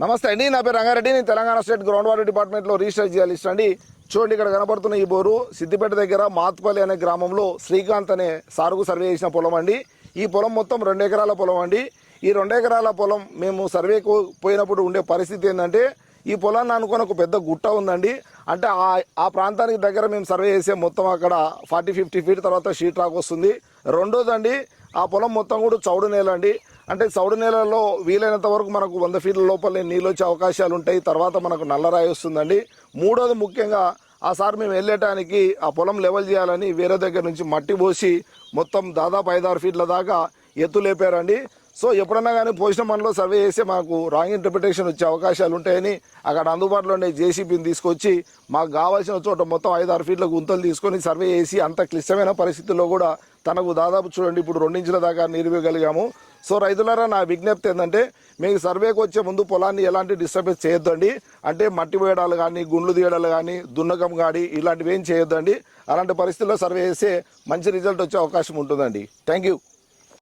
నమస్తే అండి నా పేరు రంగారెడ్డి. నేను తెలంగాణ స్టేట్ గ్రౌండ్ వాటర్ డిపార్ట్మెంట్లో రీసెర్చ్ చేయాలిస్ట్ అండి. చూడండి ఇక్కడ కనబడుతున్న ఈ బోరు సిద్దిపేట దగ్గర మాత్పల్లి అనే గ్రామంలో శ్రీకాంత్ అనే సారుకు సర్వే చేసిన పొలం అండి. ఈ పొలం మొత్తం రెండు ఎకరాల పొలం అండి. ఈ రెండు ఎకరాల పొలం మేము సర్వేకు పోయినప్పుడు ఉండే పరిస్థితి ఏంటంటే ఈ పొలాన్ని అనుకుని ఒక పెద్ద గుట్ట ఉందండి. అంటే ఆ ఆ ప్రాంతానికి దగ్గర మేము సర్వే చేసే మొత్తం అక్కడ ఫార్టీ ఫిఫ్టీ ఫీట్ తర్వాత షీట్ రాక్ వస్తుంది రెండోదండి ఆ పొలం మొత్తం కూడా చౌడు నేల అండి. అంటే చౌడు నేలలో వీలైనంత వరకు మనకు వంద ఫీట్ల లోపలనే నీళ్ళు వచ్చే అవకాశాలు ఉంటాయి. తర్వాత మనకు నల్లరాయి వస్తుందండి. మూడోది ముఖ్యంగా ఆ సార్ మేము వెళ్ళటానికి ఆ పొలం లెవెల్ చేయాలని వేరే దగ్గర నుంచి మట్టి పోసి మొత్తం దాదాపు ఐదారు ఫీట్ల దాకా ఎత్తు లేపారండి. సో ఎప్పుడన్నా కానీ పోషణ మనలో సర్వే చేస్తే మాకు రాంగ్ ఇంటర్ప్రిటేషన్ వచ్చే అవకాశాలు ఉంటాయని అక్కడ అందుబాటులో ఉండే జేసీబీని తీసుకొచ్చి మాకు కావాల్సిన చోట మొత్తం ఐదు ఆరు ఫీట్ల గుంతలు తీసుకొని సర్వే చేసి అంత క్లిష్టమైన పరిస్థితుల్లో కూడా తనకు దాదాపు చూడండి ఇప్పుడు రెండించుల దాకా నిర్వగలిగాము సో రైతులారా నా విజ్ఞప్తి ఏంటంటే మీకు సర్వేకి వచ్చే ముందు పొలాన్ని ఎలాంటి డిస్టర్బెన్స్ చేయొద్దండి. అంటే మట్టి పోయడాలు కానీ గుండ్లు తీయడాలు కానీ దున్నకం గాడి ఇలాంటివి ఏం చేయొద్దండి. అలాంటి పరిస్థితుల్లో సర్వే చేస్తే మంచి రిజల్ట్ వచ్చే అవకాశం ఉంటుందండి. Thank you